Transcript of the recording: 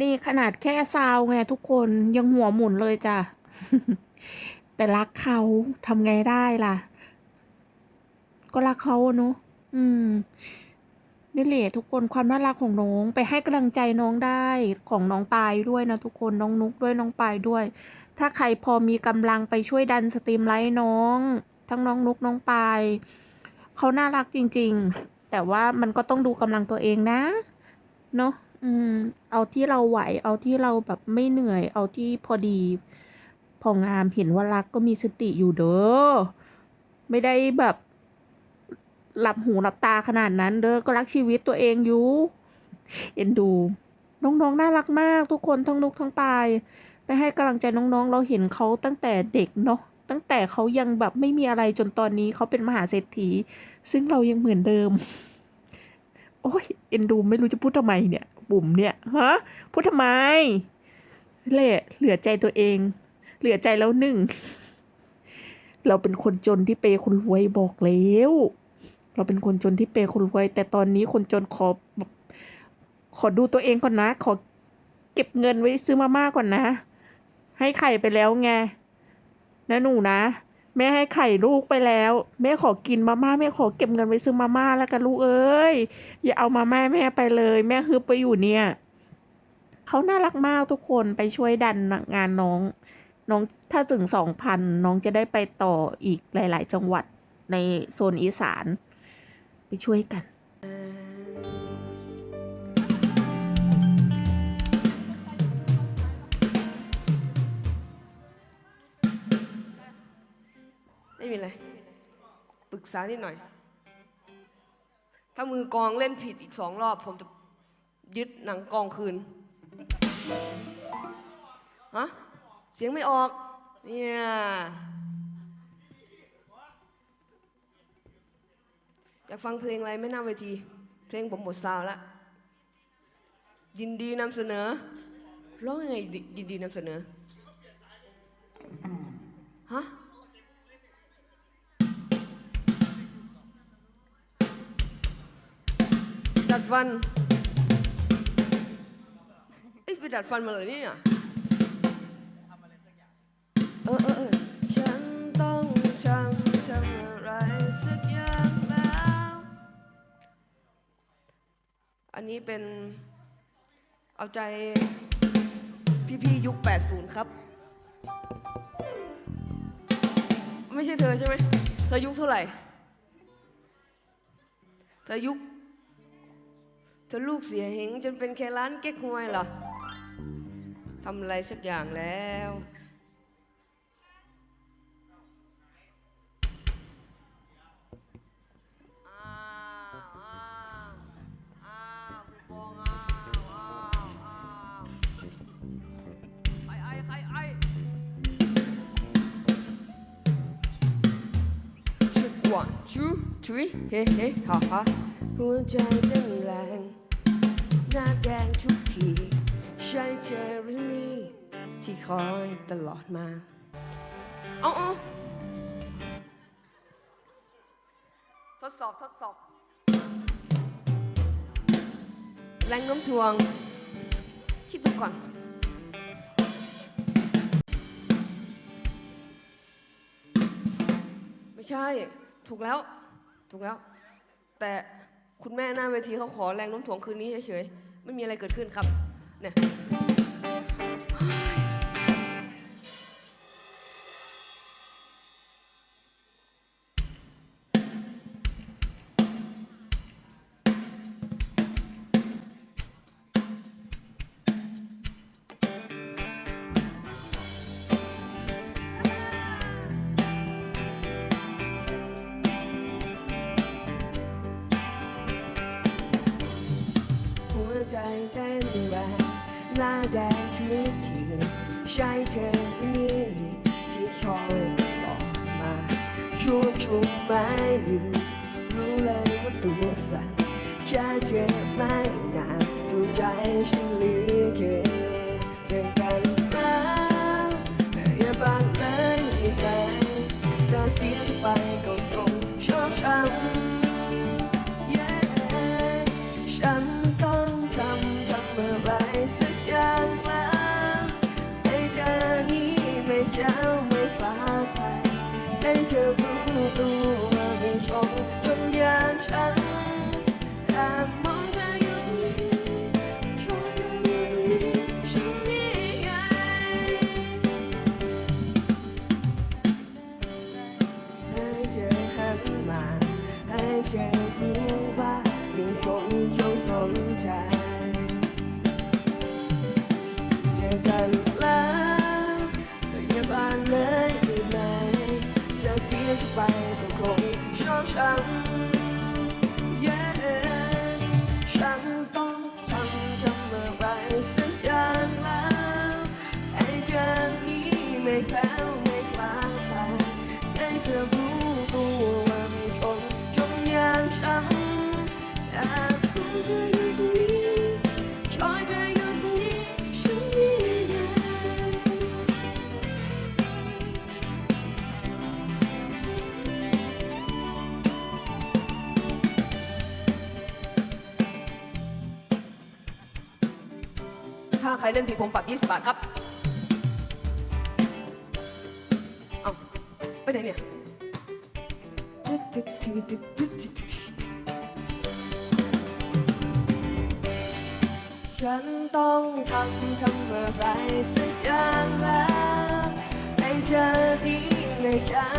นี่ขนาดแค่ซาวไงทุกคนยังหัวหมุนเลยจ้ะ แต่รักเขาทำไงได้ล่ะ ก็รักเขาเนอะอืมนี่แหละทุกคนความน่ารักของน้องไปให้กำลังใจน้องได้ของน้องปายด้วยนะทุกคนน้องนุกด้วยน้องปายด้วย ถ้าใครพอมีกำลังไปช่วยดันสตรีมไลท์น้อง ทั้งน้องนุกน้องปายเขาน่ารักจริง ๆ แต่ว่ามันก็ต้องดูกำลังตัวเองนะ เนอะ อืม เอาที่เราไหว เอาที่เราแบบไม่เหนื่อย เอาที่พอดี พองามเห็นว่ารักก็มีสติอยู่เด้อ ไม่ได้แบบ หลับหูหลับตาขนาดนั้นเด้อ ก็รักชีวิตตัวเองอยู่ เอ็นดู น้องๆ น่ารักมากทุกคนทั้งนุกทั้งปาย ไปให้กำลังใจน้องๆ เราเห็นเขาตั้งแต่เด็กเนาะ ตั้งแต่เขายังแบบไม่มีอะไรจนตอนนี้เขาเป็นมหาเศรษฐี ซึ่งเรายังเหมือนเดิม โอ้ยเอ็นดูไม่รู้จะพูดทำไมเนี่ย บุ๋มเนี่ยฮะพูดทำไมเละเหลือใจตัวเอง เหลือใจแล้วหนึ่ง เราเป็นคนจนที่เปย์คนรวยบอกแล้ว เราเป็นคนจนที่เปย์คนรวย แต่ตอนนี้คนจนขอ ขอดูตัวเองก่อนนะ ขอเก็บเงินไว้ซื้อมาม่าก่อนนะ ให้ไข่ไปแล้วไงนะหนูนะ แม่ให้ไข่ลูกไปแล้ว แม่ขอกินมาม่าแม่ขอเก็บเงินไว้ซื้อมาม่าแล้วกันลูกเอ้ยอย่าเอามาม่าแม่ไปเลย แม่ฮึบไปอยู่เนี่ยเขาน่ารักมากทุกคนไปช่วยดันงานน้อง น้องถ้าถึงสองพันน้องจะได้ไปต่ออีกหลาย ๆ จังหวัดในโซนอีสาน ไปช่วยกัน ไรปรึกษานิดหน่อย ถ้ามือกองเล่นผิดอีกสองรอบ ผมจะยึดหนังกองคืนฮะเสียงไม่ออกเนี่ยอยากฟังเพลงอะไรไม่น่าเวที เพลงผมหมดซาวแล้วยินดีนำเสนอร้องยังไงยินดีนำเสนอฮะ ดัดฟัน เอ้ยไปดัดฟันมาเลยนี่ยเออเออเออฉันต้องทำทำอะไรสักอย่างแล้ว อันนี้เป็นเอาใจพี่ๆยุค 80 ครับ ไม่ใช่เธอใช่ไหมเธอยุคเท่าไหร่เธอยุค เธอลูกเสียเหงจนเป็นแค่ร้านเก๊กฮวยเหรอทำอะไรสักอย่างแล้วอ้าวอ้าวอ้าวผู้กองอ้าวอ้าวอ้าวไอ้ไอ้ไอ้ไอ้ชุด one two three เฮ้เฮ้ฮ่าฮ่าหัวใจเต้นแรง หน้าแดงทุกที ใช่เธอหรือนี่ที่คอยตลอดมาเอาเอาทดสอบ ทดสอบ แรงโน้มถ่วง คิดดูก่อน ไม่ใช่ ถูกแล้ว ถูกแล้ว แต่ คุณแม่หน้าเวทีเขาขอแรงโน้มถ่วงคืนนี้เฉยๆ ไม่มีอะไรเกิดขึ้นครับเนี่ย ใจเต้นแรงหน้าแดงทุกทีใช่เธอคนนี้ที่คอยบอกมาช่วงชุมไม่อยู่รู้เลยว่าตัวสั่นแค่เธอไม่นานถูกใจฉันเหลือเกิน some ครเล่นผิดผมปรับ 20 บาทครับ เอาไปไหนเนี่ย ฉันต้องทำทำอะไรสักอย่างแล้วให้เธอดีนะค